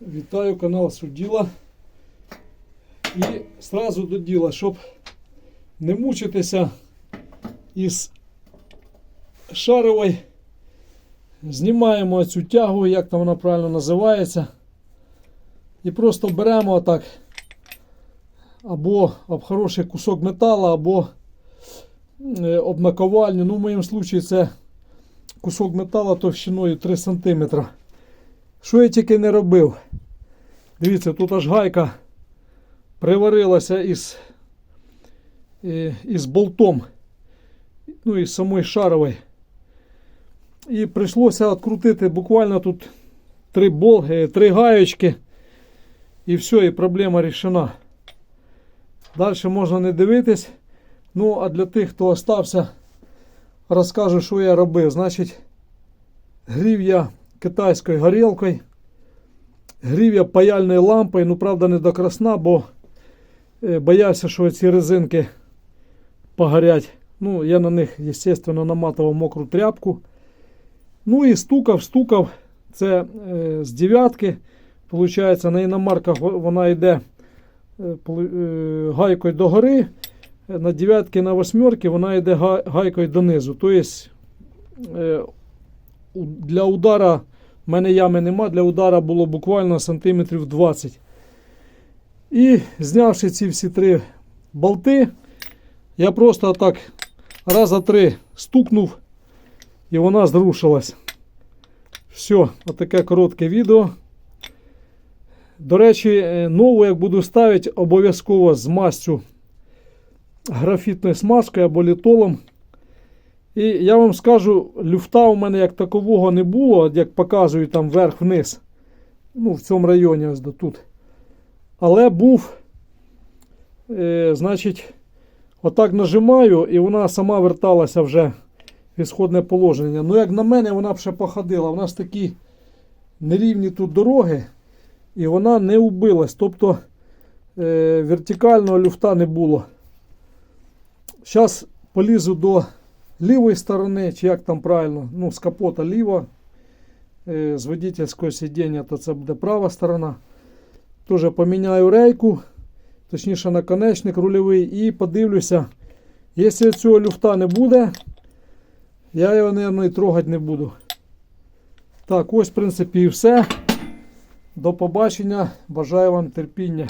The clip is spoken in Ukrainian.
Вітаю канал Суділа. І сразу до діла, щоб не мучитися із шарової. Знімаємо цю тягу, як там вона правильно називається. І просто беремо отак або об хороший кусок металу, або е, об наковальню. Ну, в моєму випадку це кусок металу товщиною 3 см. Що я тільки не робив? Дивіться, тут аж гайка приварилася із, е, із болтом, ну із самої шарової. І прийшлося відкрутити буквально тут три, бол, е, три гаєчки. І все, і проблема рішена. Далі можна не дивитись. Ну, а для тих, хто остався, розкажу, що я робив. Значить, грів я китайською горілкою, грів я паяльною лампою, ну, правда, не до красна, бо е, боявся, що ці резинки погорять. Ну, я на них, звісно, наматував мокру тряпку. Ну і стукав, стукав. Це е, з дев'ятки. Получається, на іномарках вона йде е, е, гайкою догори. е, На дев'ятки, на восьмерки вона йде гайкою донизу. Тобто е, для удара в мене ями нема, для удара було буквально сантиметрів 20. І знявши ці всі три болти, я просто так раза три стукнув і вона зрушилась. Все, отаке коротке відео. До речі, е, нову, як буду ставити, обов'язково з мастю графітною смазкою або літолом. І я вам скажу, люфта у мене як такового не було, як показую там вверх-вниз. Ну, в цьому районі ось до тут. Але був, е, значить, отак нажимаю, і вона сама верталася вже в ісходне положення. Ну, як на мене, вона б ще походила. У нас такі нерівні тут дороги, і вона не убилась. Тобто е, вертикального люфта не було. Зараз полізу до лівої сторони, чи як там правильно, ну, з капота ліво, е, з водительського сидіння, то це буде права сторона. Теж поміняю рейку, точніше наконечник рульовий, і подивлюся, якщо цього люфта не буде, я його, мабуть, і трогати не буду. Так, ось, в принципі, і все. До побачення. Бажаю вам терпіння.